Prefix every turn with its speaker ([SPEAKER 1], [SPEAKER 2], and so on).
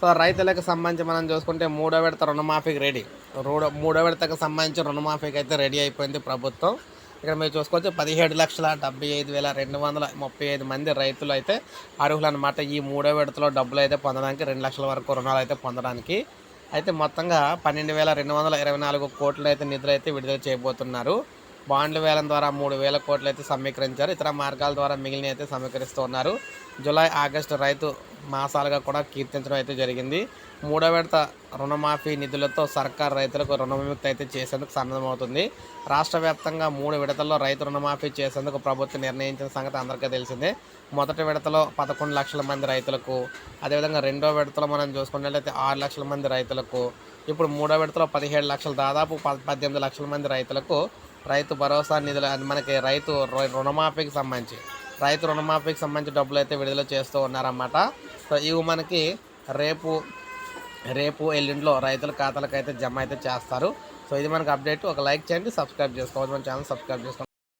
[SPEAKER 1] So రైతులకు సంబంధించి మనం చూసుకుంటే మూడో విడత రుణమాఫీకి రెడీ మూడో మూడో విడతకు సంబంధించి రుణమాఫీకి అయితే రెడీ అయిపోయింది ప్రభుత్వం. ఇక్కడ మీరు చూసుకోవచ్చు పదిహేడు లక్షల డెబ్బై ఐదు వేల రెండు వందల ముప్పై ఐదు మంది రైతులు అయితే అర్హులు అనమాట ఈ మూడో విడతలో డబ్బులు అయితే పొందడానికి రెండు లక్షల వరకు రుణాలు అయితే పొందడానికి అయితే మొత్తంగా పన్నెండు వేల రెండు వందల ఇరవై నాలుగు కోట్లు అయితే నిధులు అయితే విడుదల చేయబోతున్నారు. బాండ్ల వేలం ద్వారా మూడు వేల కోట్లు అయితే సమీకరించారు. ఇతర మార్గాల ద్వారా మిగిలిన అయితే సమీకరిస్తూ ఉన్నారు. జూలై ఆగస్టు రైతు మాసాలుగా కూడా కీర్తించడం అయితే జరిగింది. మూడో విడత రుణమాఫీ నిధులతో సర్కార్ రైతులకు రుణ విముక్తి అయితే చేసేందుకు సన్నద్ధమవుతుంది. రాష్ట్ర వ్యాప్తంగా మూడు విడతల్లో రైతు రుణమాఫీ చేసేందుకు ప్రభుత్వం నిర్ణయించిన సంగతి అందరికీ తెలిసిందే. మొదటి విడతలో పదకొండు లక్షల మంది రైతులకు అదేవిధంగా రెండో విడతలో మనం చూసుకున్నట్లయితే ఆరు లక్షల మంది రైతులకు ఇప్పుడు మూడో విడతలో పదిహేడు లక్షలు దాదాపు పద్దెనిమిది లక్షల మంది రైతులకు రైతు భరోసా నిధులు అది మనకి రైతు రుణమాఫీకి సంబంధించి రైతు రుణమాఫీకి సంబంధించి డబ్బులు అయితే విడుదల చేస్తూ ఉన్నారన్నమాట. సో ఇవి మనకి రేపు రేపు ఎల్లుండిలో రైతుల ఖాతాలకు అయితే జమ అయితే చేస్తారు. సో ఇది మనకు అప్డేట్. ఒక లైక్ చేయండి సబ్స్క్రైబ్ చేసుకోవచ్చు. మన ఛానల్ సబ్స్క్రైబ్ చేసుకోండి